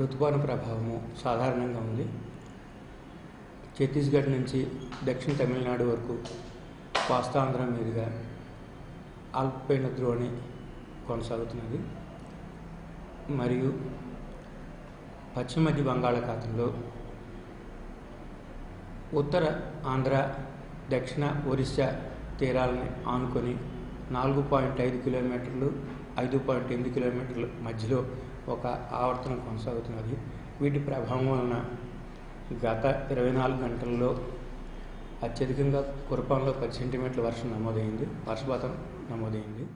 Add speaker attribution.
Speaker 1: ఋతుపవన ప్రభావము సాధారణంగా ఉంది. ఛత్తీస్గఢ్ నుంచి దక్షిణ తమిళనాడు వరకు వాస్తాంధ్ర మీదుగా అల్పపీడన ద్రోణి కొనసాగుతున్నది. మరియు పశ్చిమ మధ్య బంగాళాఖాతంలో ఉత్తర ఆంధ్ర దక్షిణ ఒరిస్సా తీరాలని ఆనుకొని నాలుగు పాయింట్ ఐదు కిలోమీటర్లు ఐదు పాయింట్ ఎనిమిది కిలోమీటర్ల మధ్యలో ఒక ఆవర్తనం కొనసాగుతున్నది. వీటి ప్రభావం వలన గత ఇరవై నాలుగు గంటల్లో అత్యధికంగా కురపంలో పది సెంటీమీటర్ల వర్షం నమోదైంది. వర్షపాతం నమోదైంది.